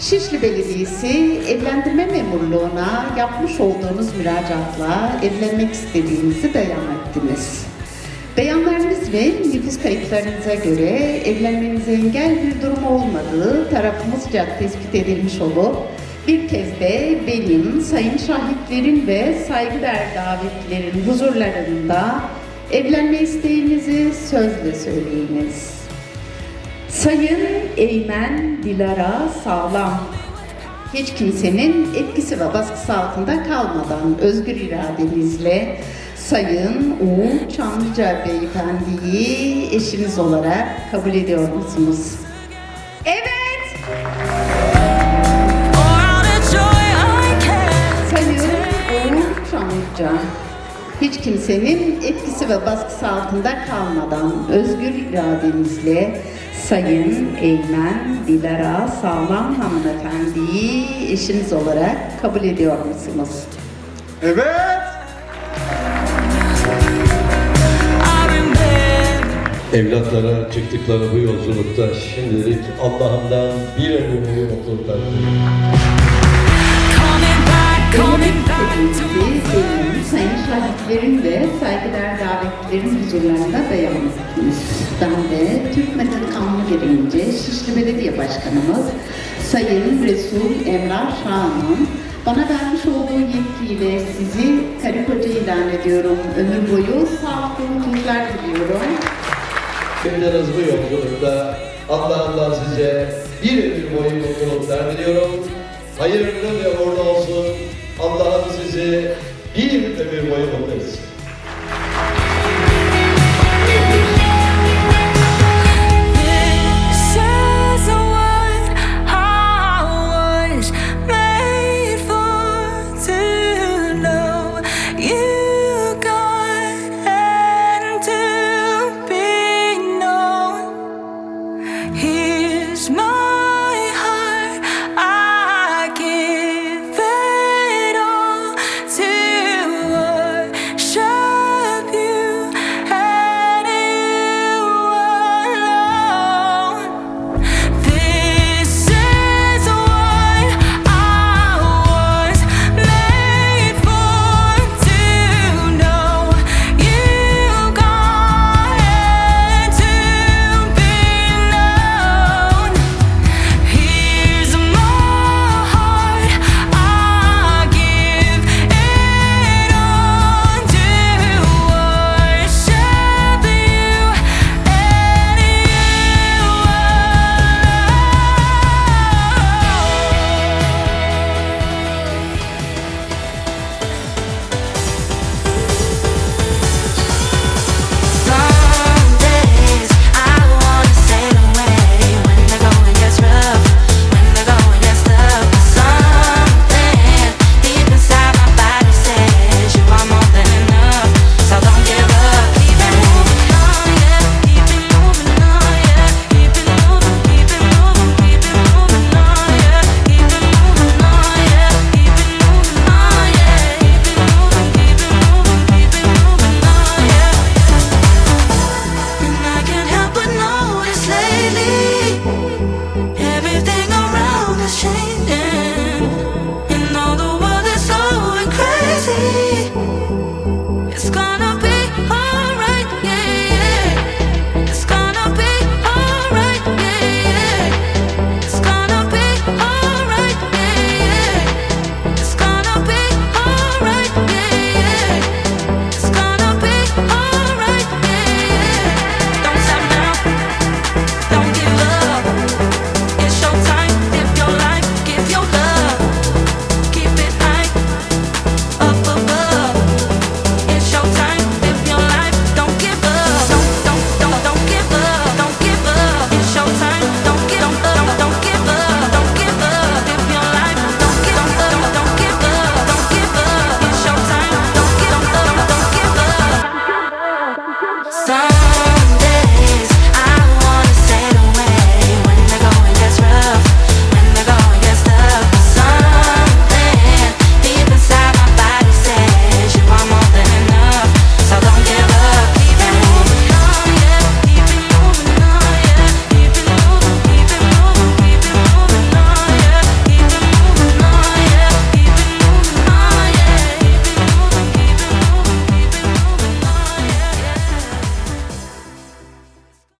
Şişli Belediyesi evlendirme memurluğuna yapmış olduğunuz müracaatla evlenmek istediğinizi beyan ettiniz. Beyanlarınız ve nüfus kayıtlarınıza göre evlenmenize engel bir durum olmadığı tarafımızca tespit edilmiş olup bir kez de benim sayın şahitlerin ve saygıdeğer davetlilerin huzurlarında evlenme isteğinizi sözle söyleyiniz. Sayın Eymen Dilara Sağlam hiç kimsenin etkisi ve baskısı altında kalmadan özgür iradenizle Sayın Uğur Çamlıca Beyefendi'yi eşiniz olarak kabul ediyor musunuz? Evet! Sayın Uğur Çamlıca hiç kimsenin etkisi ve baskısı altında kalmadan özgür iradenizle Sayın Eymen Dilara Sağlam hanımefendiyi eşiniz olarak kabul ediyor musunuz? Evet. Evlatlara çıktıkları bu yolculukta şimdilik Allah'ımdan bir ömür mutluluklar sayın şahitlerin ve saygıdeğer davetlilerin huzurlarında ettiniz. Ben de Türk Medeni Kanunu gereğince Şişli Belediye Başkanımız Sayın Resul Emrah Şahan'ın bana vermiş olduğu yetkiyle sizi karı koca ilan ediyorum. Ömür boyu sağlıklı mutluluklar diliyorum. Yaptığınız bu yolculukta Allah'ımdan size bir ömür boyu mutluluklar diliyorum. Hayırlı ve uğurlu olsun. Allah'ım sizi bir ömür boyu mutlu etsin.